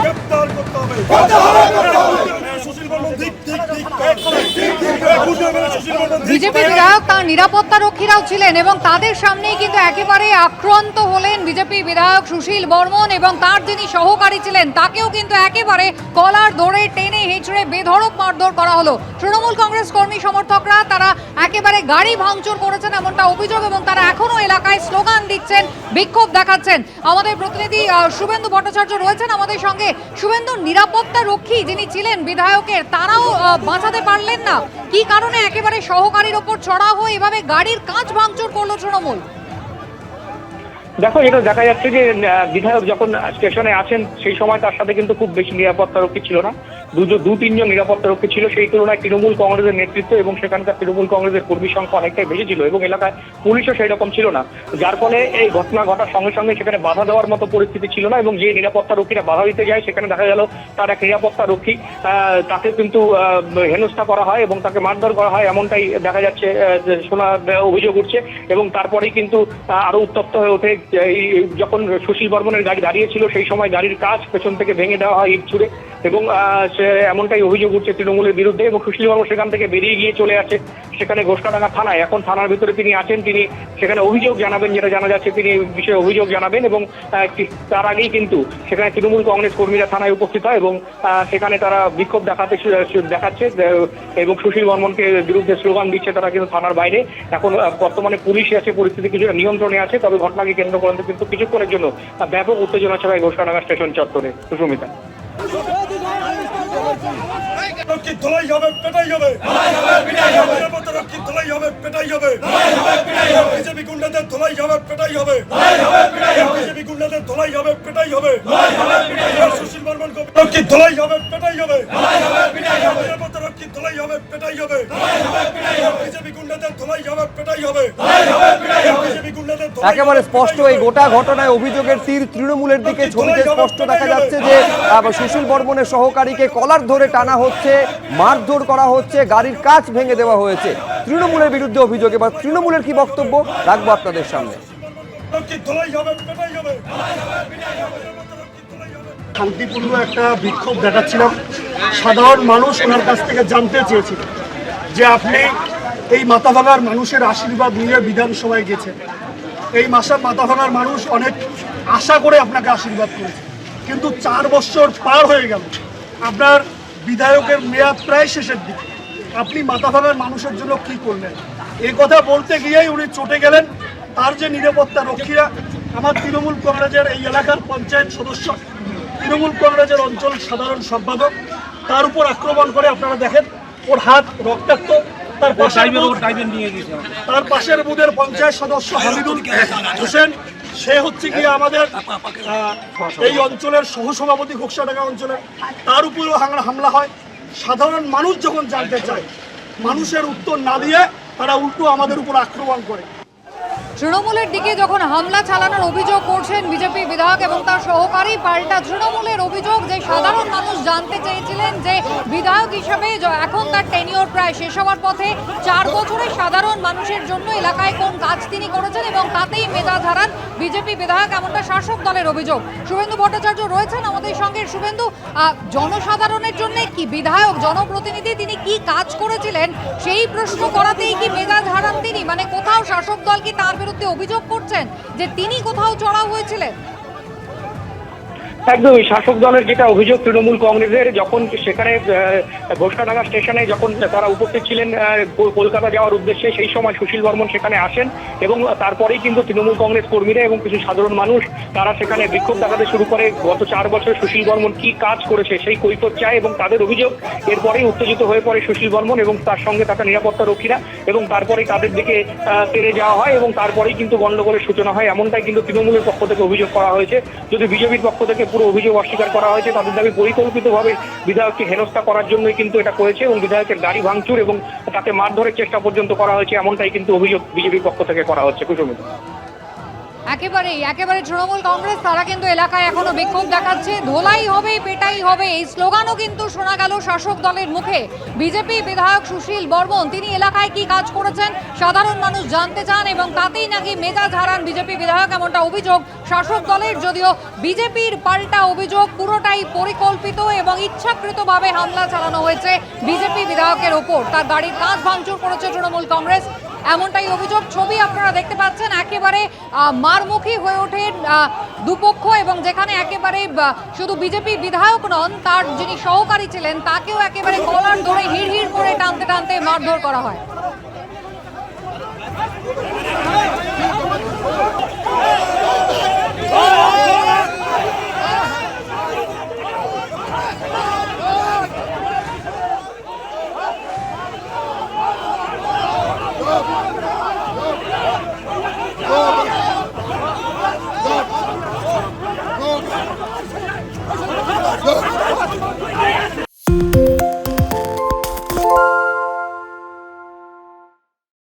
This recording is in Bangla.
গ্রেপ্তার করতে হবে বুঝতে হবে না সুশীল বর্মন ধিক বিজেপি বিধায়ক তার নিরাপত্তা রক্ষীরাও ছিলেন এবং তাদের সামনেই কিন্তু একেবারে আক্রান্ত হলেন বিজেপি বিধায়ক সুশীল বর্মন এবং তার যিনি সহকারী ছিলেন, তাকেও কিন্তু একেবারে কলার ধরে টেনে হেঁচড়ে বেধড়ক মারধর করা হলো। তৃণমূল কংগ্রেস কর্মী সমর্থকরা তারা একেবারে গাড়ি ভাঙচুর করেছেন এমনটা অভিযোগ এবং তারা এখনও এলাকায় স্লোগান দিচ্ছেন, বিক্ষোভ দেখাচ্ছেন। আমাদের প্রতিনিধি শুভেন্দু ভট্টাচার্য রয়েছেন আমাদের সঙ্গে। শুভেন্দু, নিরাপত্তা রক্ষী যিনি ছিলেন বিধায়কের, তারাও বাঁচাতে পারলেন না। কি কারণে একেবারে সহকারীর ওপর চড়া হয়ে এভাবে গাড়ির কাঁচ ভাঙচুর করল তৃণমূল। দেখো এটা দেখা যাচ্ছে যে বিধায়ক যখন স্টেশনে আছেন সেই সময় তার সাথে কিন্তু খুব বেশি নিরাপত্তা রক্ষী ছিল না। দুজন দু তিনজন নিরাপত্তা রক্ষী ছিল। সেই তুলনায় তৃণমূল কংগ্রেসের নেতৃত্ব এবং সেখানকার তৃণমূল কংগ্রেসের কর্মী সংখ্যা অনেকটাই বেশি ছিল এবং এলাকায় পুলিশও সেই রকম ছিল না। যার ফলে এই ঘটনা ঘটার সঙ্গে সঙ্গে সেখানে বাধা দেওয়ার মতো পরিস্থিতি ছিল না এবং যে নিরাপত্তা রক্ষীরা বাধা দিতে যায় সেখানে দেখা গেল তার এক নিরাপত্তা রক্ষী আহ, তাকে কিন্তু হেনস্থা করা হয় এবং তাকে মারধর করা হয় এমনটাই দেখা যাচ্ছে শোনা অভিযোগ উঠছে এবং তারপরেই কিন্তু আরও উত্তপ্ত হয়ে ওঠে এই যখন সুশীল বর্মনের গাড়ি দাঁড়িয়েছিল, সেই সময় গাড়ির কাজ পেছন থেকে ভেঙে দেওয়া হয় ইট ছুড়ে। এবং সে এমনটাই অভিযোগ উঠছে তৃণমূলের বিরুদ্ধে এবং সুশীল বর্মন সেখান থেকে বেরিয়ে গিয়ে চলে আসে সেখানে ঘোষকাডাঙ্গা থানায়। এখন থানার ভিতরে তিনি আছেন, তিনি সেখানে অভিযোগ জানাবেন যেটা জানা যাচ্ছে, তিনি বিষয়ে অভিযোগ জানাবেন এবং তার আগেই কিন্তু সেখানে তৃণমূল কংগ্রেস কর্মীরা থানায় উপস্থিত হয় এবং সেখানে তারা বিক্ষোভ দেখাতে দেখাচ্ছে এবং সুশীল বর্মনকে বিরুদ্ধে স্লোগান দিচ্ছে তারা কিন্তু থানার বাইরে। এখন বর্তমানে পুলিশ আছে পরিস্থিতি কিছুটা নিয়ন্ত্রণে আছে, তবে ঘটনাকে কেন্দ্র করে কিন্তু কিছুক্ষণের জন্য ব্যাপক উত্তেজনা ছড়ায় ঘোষকাডাঙ্গা স্টেশন চত্বরে। সুস্মিতা। রক্ষী ধলাই হবে পেটাই হবে ধলাই হবে পেটাই হবে বিজেপি গুন্ডাদের ধলাই হবে পেটাই হবে বিজেপি গুন্ডাদের ধলাই হবে পেটাই হবে সুশীল বর্মন রক্ষী ধলাই হবে পেটাই হবে রক্ষী ধলাই হবে পেটাই হবে বিজেপি গুন্ডাদের ধলাই হবে পেটাই হবে বিজেপি গুন্ডাদের ধলাই হবে, একেবারে স্পষ্ট এই গোটা ঘটনায় অভিযোগের তীর তৃণমূলের দিকে ছবিতে স্পষ্ট দেখা যাচ্ছে যে সুশীল বর্মনের সহকারীকে কলার ধরে টানা হচ্ছে, মারধর করা হচ্ছে, গাড়ির কাজ ভেঙে দেওয়া হয়েছে। তৃণমূলের বিরুদ্ধে অভিযোগ। এবার তৃণমূলের কি বক্তব্য? রাখব আপনাদের সামনে। শান্তিপূর্ণ একটা বিক্ষোভ দেখাচ্ছিলাম। সাধারণ মানুষ ওনার কাছ থেকে জানতে চেয়েছিল যে আপনি এই মাথাভাঙার মানুষের আশীর্বাদ নিয়ে বিধানসভায় গেছেন। এই মাসা মাথাভাঙার মানুষ অনেক আশা করে আপনাকে আশীর্বাদ করেছে। কিন্তু চার বছর পার হয়ে গেল। আপনার বিধায়কের মেয়াদ প্রায় শেষের দিকে। আপনি মাথাভাঙার মানুষের জন্য কি করলেন? এই কথা বলতে গিয়েই উনি চটে গেলেন। তার যে নিরাপত্তা রক্ষীরা, আমার তৃণমূল কংগ্রেসের এই এলাকার পঞ্চায়েত সদস্য, তৃণমূল কংগ্রেসের অঞ্চল সাধারণ সম্পাদক, তার উপর আক্রমণ করে আপনারা দেখেন, ওর হাত রক্তাক্ত। তার তার পাশের বুধের পঞ্চায়েত সদস্য হামিদুল হোসেন সে হচ্ছে কি আমাদের এই অঞ্চলের সহসভাপতি ঘোকসাডাঙ্গা অঞ্চলের। তার উপরেও হামলা হয়। সাধারণ মানুষ যখন জানতে চায় মানুষের উত্তর না দিয়ে তারা উল্টো আমাদের উপর আক্রমণ করে। তৃণমূলের দিকে যখন হামলা চালানোর অভিযোগ করছেন বিজেপি বিধায়ক এবং তার সহকারী পাল্টা তৃণমূলের অভিযোগ, যে সাধারণ মানুষ জানতে চেয়েছিলেন যে বিধায়ক হিসেবে এখন তার টেনিওর প্রায় শেষ হওয়ার পথে চার বছরে সাধারণ মানুষের জন্য এলাকায় কোন কাজ তিনি করেছেন এবং তাতেই মেজাজ হারান বিজেপি বিধায়ক এমনটা শাসক দলের অভিযোগ। শুভেন্দু ভট্টাচার্য রয়েছেন আমাদের সঙ্গে। শুভেন্দু জনসাধারণের জন্য কি বিধায়ক, জনপ্রতিনিধি তিনি কি কাজ করেছিলেন? সেই প্রশ্ন করাতেই কি মেজাজ হারান তিনি? মানে কোথাও শাসক দল কি তার অভিযোগ করছেন যে তিনি কোথাও চড়াও হয়েছিলেন। একদমই, শাসক দলের যেটা অভিযোগ তৃণমূল কংগ্রেসের, যখন সেখানে ঘোষকাডাঙ্গা স্টেশনে যখন তারা উপস্থিত ছিলেন কলকাতা যাওয়ার উদ্দেশ্যে, সেই সময় সুশীল বর্মন সেখানে আসেন এবং তারপরেই কিন্তু তৃণমূল কংগ্রেস কর্মীরা এবং কিছু সাধারণ মানুষ, তারা সেখানে বিক্ষোভ দেখাতে শুরু করে। গত চার বছর সুশীল বর্মন কি কাজ করেছে সেই কৈফত চায় এবং তাদের অভিযোগ, এরপরেই উত্তেজিত হয়ে পড়ে সুশীল বর্মন এবং তার সঙ্গে থাকা নিরাপত্তা রক্ষীরা এবং তারপরেই তাদের দিকে তেড়ে যাওয়া হয় এবং তারপরেই কিন্তু গণ্ডগোলের সূচনা হয়। এমনটাই কিন্তু তৃণমূলের পক্ষ থেকে অভিযোগ করা হয়েছে। যদি বিজেপির পক্ষ থেকে পুরো অভিযোগ অস্বীকার করা হয়েছে। তাদের দাবি পরিকল্পিতভাবে বিধায়ককে হেনস্থা করার জন্যই কিন্তু এটা করেছে এবং বিধায়কের গাড়ি ভাঙচুর এবং তাকে মারধরের চেষ্টা পর্যন্ত করা হয়েছে, এমনটাই কিন্তু অভিযোগ বিজেপির পক্ষ থেকে করা হচ্ছে। কুসুমিতা একেবারেই, একেবারে তৃণমূল কংগ্রেস, তারা কিন্তু এলাকায় এখনও বিক্ষোভ দেখাচ্ছে। ধোলাই হবে পেটাই হবে। এই স্লোগানও কিন্তু শোনা গেল শাসক দলের মুখে। বিজেপি বিধায়ক সুশীল বর্মন, তিনি এলাকায় কি কাজ করেছেন সাধারণ মানুষ জানতে চান এবং তাতেই নাকি মেজাজ হারান বিজেপি বিধায়ক এমনটা অভিযোগ শাসক দলের। যদিও বিজেপির পাল্টা অভিযোগ পুরোটাই পরিকল্পিত এবং ইচ্ছাকৃতভাবে হামলা চালানো হয়েছে বিজেপি বিধায়কের ওপর। তার গাড়ির কাঁচ ভাঙচুর করেছে তৃণমূল কংগ্রেস। এমনটাই অভিযোগ ছবি আপনারা দেখতে পাচ্ছেন। একেবারে মারমুখী হয়ে ওঠে দুপক্ষ এবং যেখানে একেবারে শুধু বিজেপি বিধায়ক নন, তার যিনি সহকারী ছিলেন, তাকেও একেবারে কলার ধরে হিড় হিড় করে টানতে টানতে মারধর করা হয়।